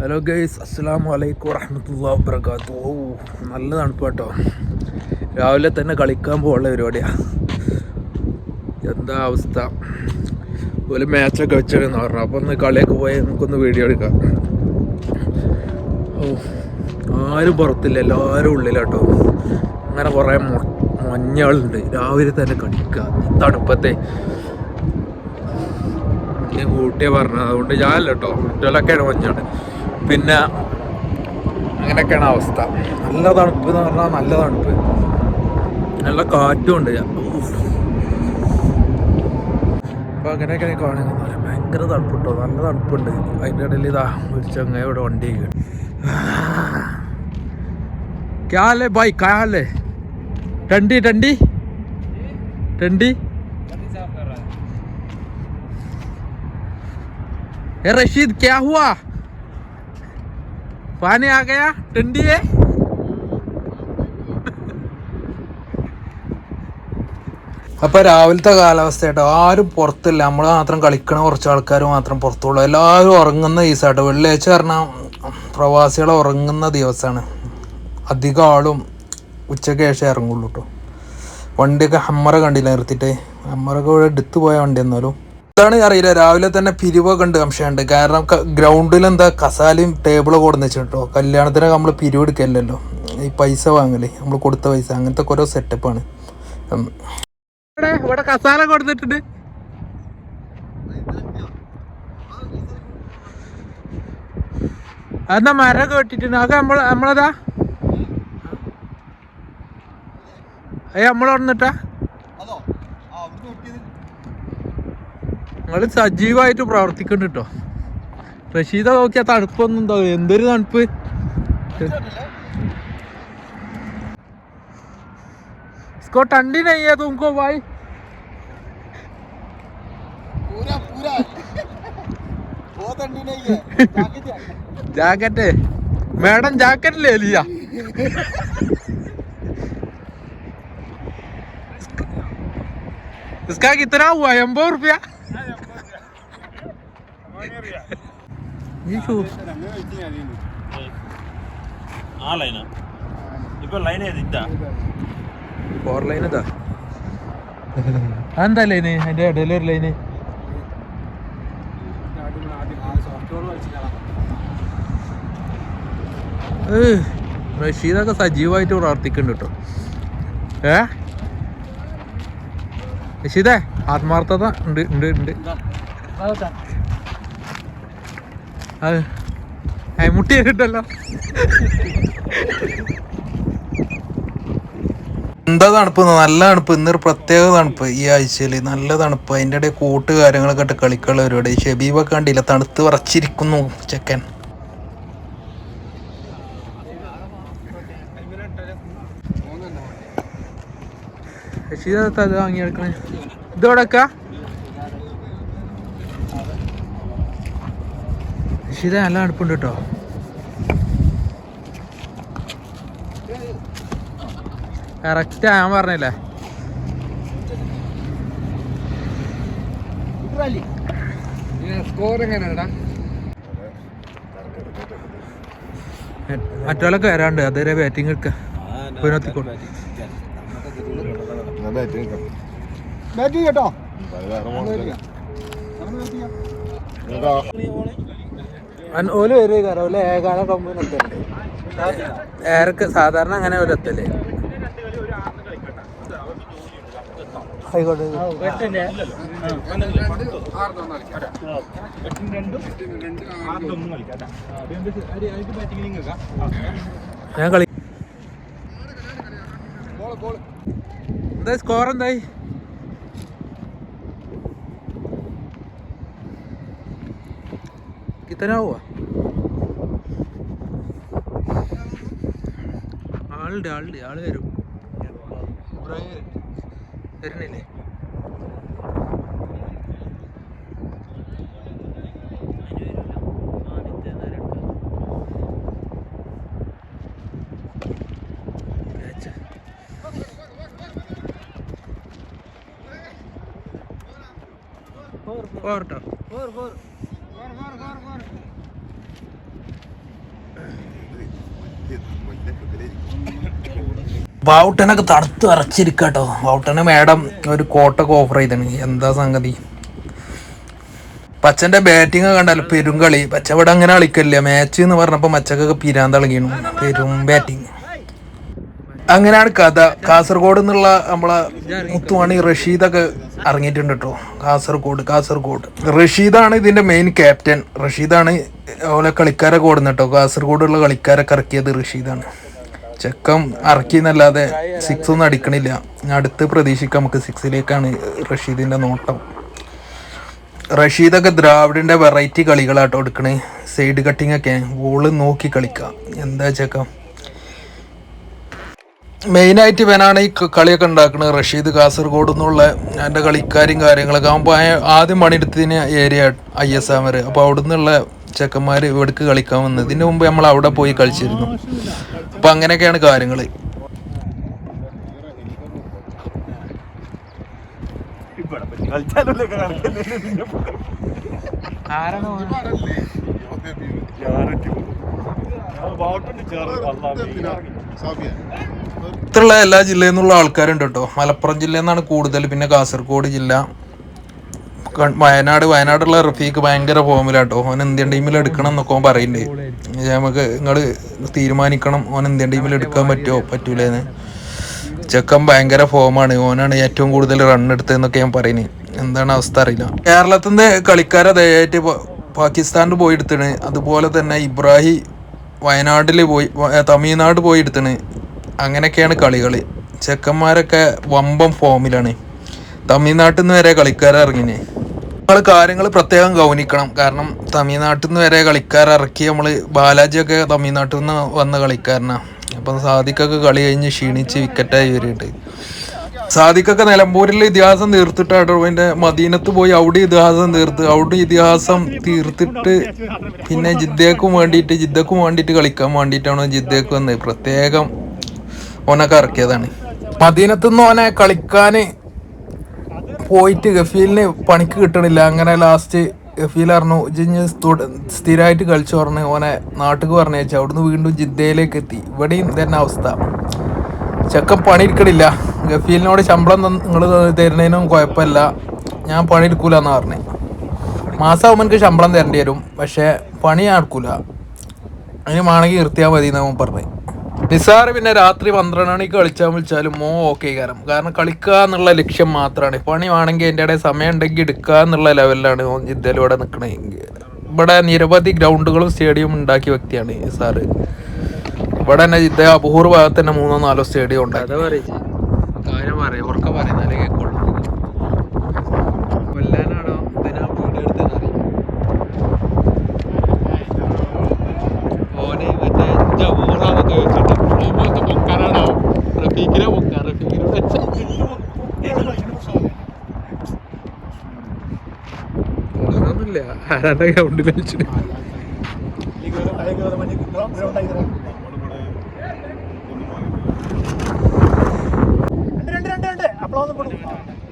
Hello guys അസ്സാം വലൈക്കും വറഹമത്തല്ലാ വബർക്കാത്തു ഓ നല്ല തണുപ്പാട്ടോ രാവിലെ തന്നെ കളിക്കാൻ പോകാനുള്ള പരിപാടിയാണ് എന്താ അവസ്ഥ? ഒരു മാച്ചൊക്കെ വെച്ചെന്ന് പറഞ്ഞു അപ്പോൾ ഒന്ന് കളിയൊക്കെ പോയി നമുക്കൊന്ന് വീഡിയോ എടുക്കാം. ഓ ആരും പുറത്തില്ല. എല്ലാവരും ഉള്ളിലാട്ടോ. അങ്ങനെ കുറേ മഞ്ഞളുണ്ട്. രാവിലെ തന്നെ കളിക്കുക തണുപ്പത്തെ. കൂട്ടിയെ പറഞ്ഞത്. അതുകൊണ്ട് ഞാനല്ലോ കേട്ടോ. കുട്ടികളൊക്കെയാണ് മഞ്ഞാണ് പിന്നെ അങ്ങനെയൊക്കെയാണ് അവസ്ഥ നല്ല തണുപ്പ് എന്ന് പറഞ്ഞാൽ നല്ല തണുപ്പ് നല്ല കാറ്റും ഉണ്ട് അപ്പോൾ അങ്ങനെയൊക്കെ കാണുന്നത് ഭയങ്കര തണുപ്പ് കേട്ടോ നല്ല തണുപ്പുണ്ട് അതിൻ്റെ ഇടയിൽ ഇതാ ഒരു ചങ്ങ ഇവിടെ വണ്ടി क्या हाल है भाई क्या हाल है ठंडी ठंडी ठंडी ए रशीद क्या हुआ पानी आ गया ठंडी है അപ്പൊ രാവിലത്തെ കാലാവസ്ഥ കേട്ടോ ആരും പുറത്തില്ല നമ്മൾ മാത്രം കളിക്കണ കുറച്ച് ആൾക്കാർ മാത്രം പുറത്തുള്ളൂ എല്ലാവരും ഉറങ്ങുന്ന ദിവസമാട്ടോ വെള്ളിയാഴ്ച പറഞ്ഞാൽ പ്രവാസികൾ ഉറങ്ങുന്ന ദിവസമാണ് അധികം ആളും ഉച്ചയ്ക്ക് ശേഷം ഇറങ്ങുള്ളൂ കേട്ടോ വണ്ടിയൊക്കെ ഹമ്മറ കണ്ടില്ല നിർത്തിയിട്ട് ഹമ്മറൊക്കെ ഇവിടെ എടുത്തു പോയ വണ്ടി എന്നാലും എന്താണ് അറിയില്ല. രാവിലെ തന്നെ പിരിവൊക്കെ ഉണ്ട് സംശയമുണ്ട്. കാരണം ഗ്രൗണ്ടിൽ എന്താ കസാലയും ടേബിൾ കൊടുന്ന് വെച്ചിട്ടോ കല്യാണത്തിന് നമ്മൾ പിരിവ് എടുക്കല്ലോ ഈ പൈസ വാങ്ങൽ. നമ്മൾ കൊടുത്ത പൈസ. അങ്ങനത്തെ ഓരോ സെറ്റപ്പാണ് ഇവിടെ കസാല കൊടുത്തിട്ടുണ്ട് അതെന്നാ മരം കേട്ടിട്ടുണ്ട് അതൊക്കെ നമ്മൾ നമ്മളതാ? അയ്യ നമ്മൾ വന്നിട്ടാ? നിങ്ങൾ സജീവമായിട്ട് പ്രവർത്തിക്കുന്നുണ്ട് കേട്ടോ റഷീദ നോക്കിയാ തണുപ്പൊന്നും എന്താ എന്തൊരു തണുപ്പ് इसको ठंडी नहीं है तुमको भाई पूरा पूरा बहुत ठंडी नहीं है जैकेट है जैकेट है मैडम जैकेट ले लिया इसका कितना हुआ एम्बो रुपया ये शू ആ ലൈനാ? ഇപ്പൊ ലൈൻ ഏത്? ഇതാ? ഫോർ ലൈൻ ഇതാ. എന്താ ലൈന്? അതിന്റെ ഇടയിൽ ഒരു ലൈന്. റഷീദൊക്കെ സജീവമായിട്ട് പ്രവർത്തിക്കുന്നുണ്ട് കേട്ടോ. ഏ? റഷീദേ ആത്മാർത്ഥത ഉണ്ട് ഉണ്ട് ഉണ്ട്. അത് മുട്ടി കിട്ടല്ലോ എന്താ തണുപ്പ്? നല്ല തണുപ്പ്. ഇന്നൊരു പ്രത്യേക തണുപ്പ് ഈ ആഴ്ചയിൽ. നല്ല തണുപ്പ്. അതിന്റെ ഇടയിൽ കൂട്ട് കാര്യങ്ങളൊക്കെ ഇട്ട് കളിക്കാനുള്ള പരിപാടി. ഷെബീബൊക്കെ കണ്ടില്ല? തണുത്ത് വിറച്ചിരിക്കുന്നു ചെക്കൻ. വാങ്ങിയെടുക്കണേ. ഇതോടൊക്ക കൃഷിയിൽ നല്ല അടുപ്പുണ്ട് കേട്ടോ. കറക്റ്റ് ഞാൻ പറഞ്ഞില്ലേ? സ്കോർ വരാണ്ട് അതേ ബാറ്റിംഗ് എടുക്കാം കേട്ടോ. ഓൽ വരും കാരണം ഓൽ ഏകാല കമ്പനൊക്കെ സാധാരണ അങ്ങനെ ഓൽ എത്തല്ലേ ആയിക്കോട്ടെ. ഞാൻ കളി എന്താ സ്കോർ എന്തായി? പോവാ ആളുടെ ആളുണ്ട് ആൾ വരും. വരുന്നില്ലേ four four four four four തടുത്ത് അറച്ചിരിക്കട്ടോ വൗട്ടന് മേഡം ഒരു കോട്ടൊക്കെ ഓഫർ ചെയ്താണ് എന്താ സംഗതി? പച്ചന്റെ ബാറ്റിംഗ് കണ്ടാൽ പെരുങ്കളി പച്ച ഇവിടെ അങ്ങനെ കളിക്കല്ല മാച്ച് എന്ന് പറഞ്ഞപ്പോ മച്ചക്കൊക്കെ പിരാന്തളകിണു പെരും ബാറ്റിംഗ് അങ്ങനെയാണ് കഥ. കാസർഗോഡ് എന്നുള്ള നമ്മളെ മുത്തുവാണി റഷീദൊക്കെ ഇറങ്ങിയിട്ടുണ്ട് കേട്ടോ. കാസർഗോഡ് കാസർഗോഡ്. റഷീദാണ് ഇതിന്റെ മെയിൻ ക്യാപ്റ്റൻ റഷീദാണ് ഓലെ കളിക്കാരൊക്കെ ഓടുന്നത് കേട്ടോ. കാസർഗോഡുള്ള കളിക്കാരൊക്കെ ഇറക്കിയത് റഷീദാണ്. ചെക്കം ഇറക്കി എന്നല്ലാതെ സിക്സ് ഒന്നും അടിക്കണില്ല. അടുത്ത് പ്രതീക്ഷിക്കാം നമുക്ക് സിക്സിലേക്കാണ് റഷീദിന്റെ നോട്ടം. റഷീദൊക്കെ ദ്രാവിഡിന്റെ വെറൈറ്റി കളികളാട്ടോ എടുക്കണേ. സൈഡ് കട്ടിങ് ഒക്കെ. ബോൾ നോക്കി കളിക്കാം. എന്താ ചെക്കം? മെയിനായിട്ട് ഇവനാണ് ഈ കളിയൊക്കെ ഉണ്ടാക്കുന്നത്. റഷീദ് കാസർഗോഡ് എന്നുള്ള എന്റെ കളിക്കാരും കാര്യങ്ങളൊക്കെ ആകുമ്പോൾ ആദ്യം പണിയെടുത്തതിന് ഏരിയ ഐ എസ് ആമർ അപ്പോൾ അവിടെ നിന്നുള്ള ചെക്കന്മാർ ഇവിടേക്ക് കളിക്കാൻ വന്നത്. ഇതിന് മുമ്പ് നമ്മൾ അവിടെ പോയി കളിച്ചിരുന്നു. അപ്പോൾ അങ്ങനെയൊക്കെയാണ് കാര്യങ്ങൾ ഇത്രയുള്ള എല്ലാ ജില്ലയിൽ നിന്നുള്ള ആൾക്കാരുണ്ട് കേട്ടോ. മലപ്പുറം ജില്ലയിൽ നിന്നാണ് കൂടുതൽ. പിന്നെ കാസർഗോഡ് ജില്ല. വയനാട്. വയനാടുള്ള റഫീഖ് ഭയങ്കര ഫോമിലാട്ടോ ഓൻ ഇന്ത്യൻ ടീമിൽ എടുക്കണം എന്നൊക്കെ ഓൻ പറയുന്നുണ്ട് നമുക്ക് നിങ്ങൾ തീരുമാനിക്കണം. ഓൻ ഇന്ത്യൻ ടീമിൽ എടുക്കാൻ പറ്റുമോ പറ്റൂലേന്ന്. ചെക്കൻ ഭയങ്കര ഫോമാണ് ഓനാണ് ഏറ്റവും കൂടുതൽ റൺ എടുത്തതെന്നൊക്കെ ഞാൻ പറയുന്നത് എന്താണ് അവസ്ഥ അറിയില്ല. കേരളത്തിന്റെ കളിക്കാരെ ദയായിട്ട് പാകിസ്ഥാനിൽ പോയി എടുത്തിട്ട് അതുപോലെ തന്നെ ഇബ്രാഹിം വയനാട്ടിൽ പോയി തമിഴ്നാട് പോയി എടുത്തണ് അങ്ങനെയൊക്കെയാണ് കളികൾ ചെക്കന്മാരൊക്കെ വമ്പം ഫോമിലാണ്. തമിഴ്നാട്ടിൽ നിന്ന് വരെ കളിക്കാരിറങ്ങിന്. നമ്മൾ കാര്യങ്ങൾ പ്രത്യേകം ഗൗനിക്കണം. കാരണം തമിഴ്നാട്ടിൽ നിന്ന് വരെ കളിക്കാരിറക്കി നമ്മൾ ബാലാജിയൊക്കെ തമിഴ്നാട്ടിൽ നിന്ന് വന്ന കളിക്കാരനാണ് അപ്പം സാദിക്കൊക്കെ കളി കഴിഞ്ഞ് ക്ഷീണിച്ച് വിക്കറ്റായി വരുന്നുണ്ട് സാദിഖൊക്കെ നിലമ്പൂരിൽ ഇതിഹാസം തീർത്തിട്ടാണ് അതിന്റെ മദീനത്ത് പോയി അവിടെ ഇതിഹാസം തീർത്ത്. അവിടെ ഇതിഹാസം തീർത്തിട്ട് പിന്നെ ജിദ്ദേക്കും വേണ്ടിയിട്ട് ജിദ്ദക്കും വേണ്ടിയിട്ട് കളിക്കാൻ വേണ്ടിയിട്ടാണ് ജിദ്ദേക്ക് വന്നത് പ്രത്യേകം ഓനൊക്കെ ഇറക്കിയതാണ് മദീനത്ത് നിന്ന് ഓനെ കളിക്കാന് പോയിട്ട് ഗഫീലിന് പണിക്ക് കിട്ടണില്ല. അങ്ങനെ ലാസ്റ്റ് ഗഫീൽ പറഞ്ഞു ജിഞ്ഞ് സ്ഥിരമായിട്ട് കളിച്ചു പറഞ്ഞ് ഓനെ നാട്ടിൽ പറഞ്ഞു അവിടുന്ന് വീണ്ടും ജിദ്ദയിലേക്ക് എത്തി. ഇവിടെയും തന്നെ അവസ്ഥ. ചെക്കൻ പണിയെടുക്കണില്ല. ഗഫീലിനോട് ശമ്പളം നിങ്ങൾ തരുന്നതിനും കുഴപ്പമില്ല. ഞാൻ പണി എടുക്കൂല എന്നാ പറഞ്ഞേ. മാസം എനിക്ക് ശമ്പളം തരേണ്ടി വരും. പക്ഷേ പണി ഞാൻ എടുക്കൂല. അതിന് വേണമെങ്കിൽ നിർത്തിയാൽ മതി എന്നാ പറഞ്ഞു. നിസാർ പിന്നെ രാത്രി പന്ത്രണ്ട് മണിക്ക് കളിച്ചാൽ വിളിച്ചാലും മോ ഓക്കെ കാരണം കാരണം കളിക്കുക എന്നുള്ള ലക്ഷ്യം മാത്രമാണ് പണി വേണമെങ്കിൽ എന്റെ ഇടയിൽ സമയം ഉണ്ടെങ്കിൽ എടുക്കുക എന്നുള്ള ലെവലിലാണ് ഇതിലൂടെ നിൽക്കണമെങ്കിൽ ഇവിടെ നിൽക്കണേ ഇവിടെ നിരവധി ഗ്രൗണ്ടുകളും സ്റ്റേഡിയം ഉണ്ടാക്കിയ വ്യക്തിയാണ് നിസാറ് ഇവിടെ തന്നെ ഇദ്ദേഹം അപൂർവ ഭാഗത്ത് തന്നെ മൂന്നോ നാലോ സ്റ്റേഡിയം ഉണ്ട് കാര്യം പറയാം ഉറക്കം പറയുന്നാലേ കേൾക്കുള്ളൂ. കൊല്ലാനാണോ? ഇതിനാ വീഡിയോ എടുത്തത് ഓനെ മറ്റേ ജബൂറാന്നൊക്കെ വെച്ചിട്ട് റൂമൊക്കെ പൊക്കാനാണോ റഫീഖിനെ പൊക്കാൻ റഫീഖിനെ അതൊന്നുമില്ല ആരാന്റെ ഗ്രൗണ്ടിൽ വെച്ചിട്ട്?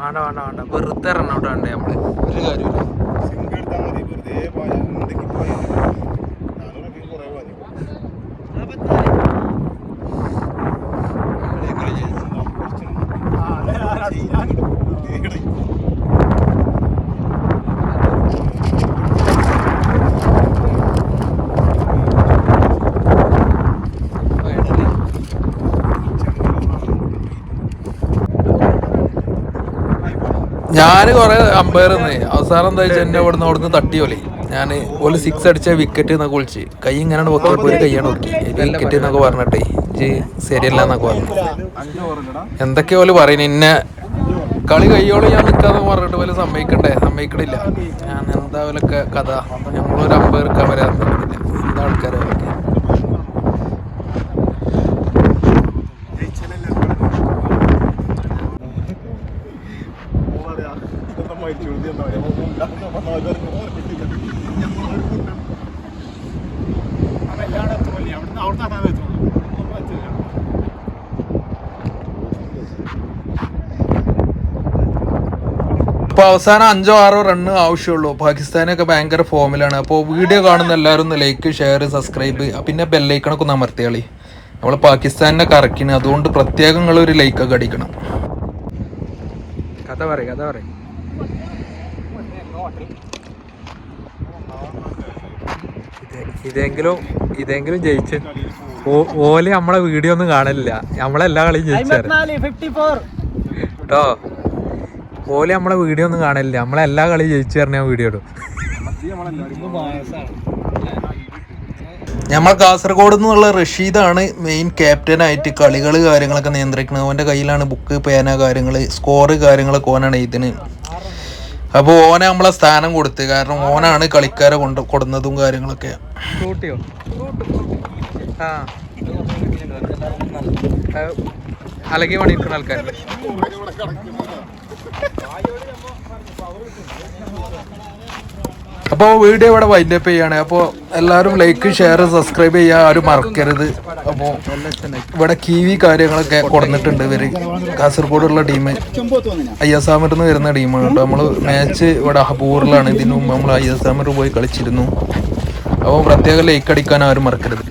വേണ്ട വേണ്ട വേണ്ട. വെറുതെ റണ്ണൗട്ട് വേണ്ടേ നമ്മൾ. ഒരു കാര്യമില്ല ഞാൻ കുറെ അമ്പയർ അവസാനം എന്താ വെച്ചാൽ എന്നെ ഇവിടുന്ന് അവിടുന്ന് തട്ടി പോലെ ഞാൻ ഒരു സിക്സ് അടിച്ച വിക്കറ്റ് എന്നൊക്കെ വിളിച്ച്. കൈ ഇങ്ങനെ പൊക്കിയപ്പോ ഒരു കൈയാണ് നോക്കി വിക്കറ്റ് എന്നൊക്കെ പറഞ്ഞിട്ടേ ഇജ്ജ് ശരിയല്ല എന്നൊക്കെ പറഞ്ഞു. എന്തൊക്കെ ഓൽ പറയുന്നു ഇന്നെ കളി കൈയോളം ഞാൻ നിൽക്കാന്ന് പറഞ്ഞിട്ട് പോലെ സമ്മതിക്കണ്ടേ? സമ്മതിക്കണില്ല. ഞാൻ എന്താ പോലൊക്കെ കഥ? നമ്മളൊരു അമ്പയർ സമ്മതിക്കണില്ല എന്താ ആൾക്കാരെ ഇപ്പൊ അവസാനം അഞ്ചോ ആറോ റണ്ണ് ആവശ്യമുള്ളൂ. പാകിസ്ഥാനൊക്കെ ഭയങ്കര ഫോമിലാണ് അപ്പോൾ വീഡിയോ കാണുന്ന എല്ലാവരും ഒന്ന് ലൈക്ക് ഷെയർ സബ്സ്ക്രൈബ് പിന്നെ ബെല്ലൈക്കണൊക്കെ ഒന്ന് അമർത്തിയാളി നമ്മൾ പാകിസ്ഥാനിനെ കറക്കിന്. അതുകൊണ്ട് പ്രത്യേകം നിങ്ങൾ ഒരു ലൈക്കൊക്കെ അടിക്കണം. കഥ പറയും കഥ പറയും. ഇതെങ്കിലും ഇതെങ്കിലും ജയിച്ച്. ഓൽ നമ്മളെ വീഡിയോ ഒന്നും കാണലില്ല. നമ്മളെല്ലാ കളിയും ജയിച്ചാറ് കേട്ടോ ഓൽ നമ്മളെ വീഡിയോ ഒന്നും കാണില്ല. നമ്മളെല്ലാ കളി ജയിച്ചു പറഞ്ഞ വീഡിയോ ഇടും. നമ്മൾ കാസർഗോഡ് നിന്നുള്ള റഷീദാണ് മെയിൻ ക്യാപ്റ്റൻ ആയിട്ട് കളികൾ കാര്യങ്ങളൊക്കെ നിയന്ത്രിക്കുന്നത്. അവന്റെ കയ്യിലാണ് ബുക്ക് പേന കാര്യങ്ങൾ സ്കോറ് കാര്യങ്ങളൊക്കെ ഓനാണ് ഇതിന് അപ്പോൾ ഓനെ നമ്മളെ സ്ഥാനം കൊടുത്ത് കാരണം ഓനാണ് കളിക്കാരെ കൊണ്ട് കൊടുന്നതും കാര്യങ്ങളൊക്കെ. അലകി പണിയിരിക്കുന്ന ആൾക്കാർ അപ്പോൾ വീഡിയോ ഇവിടെ വൈൻഡപ്പ് ചെയ്യാണ്. അപ്പോൾ എല്ലാവരും ലൈക്ക് ഷെയർ സബ്സ്ക്രൈബ് ചെയ്യുക ആരും മറക്കരുത്. അപ്പോൾ ഇവിടെ കീവി കാര്യങ്ങളൊക്കെ കൊടുത്തിട്ടുണ്ട് ഇവർ. കാസർഗോഡുള്ള ടീം ഐ എസ് നിന്ന് വരുന്ന ടീമാണ് കേട്ടോ നമ്മൾ മാച്ച് ഇവിടെ ഹബൂറിലാണ് ഇതിനു മുമ്പ് നമ്മൾ ഐ എസ് ആമർ പോയി കളിച്ചിരുന്നു. അപ്പോൾ പ്രത്യേകം ലൈക്ക് അടിക്കാൻ ആരും മറക്കരുത്.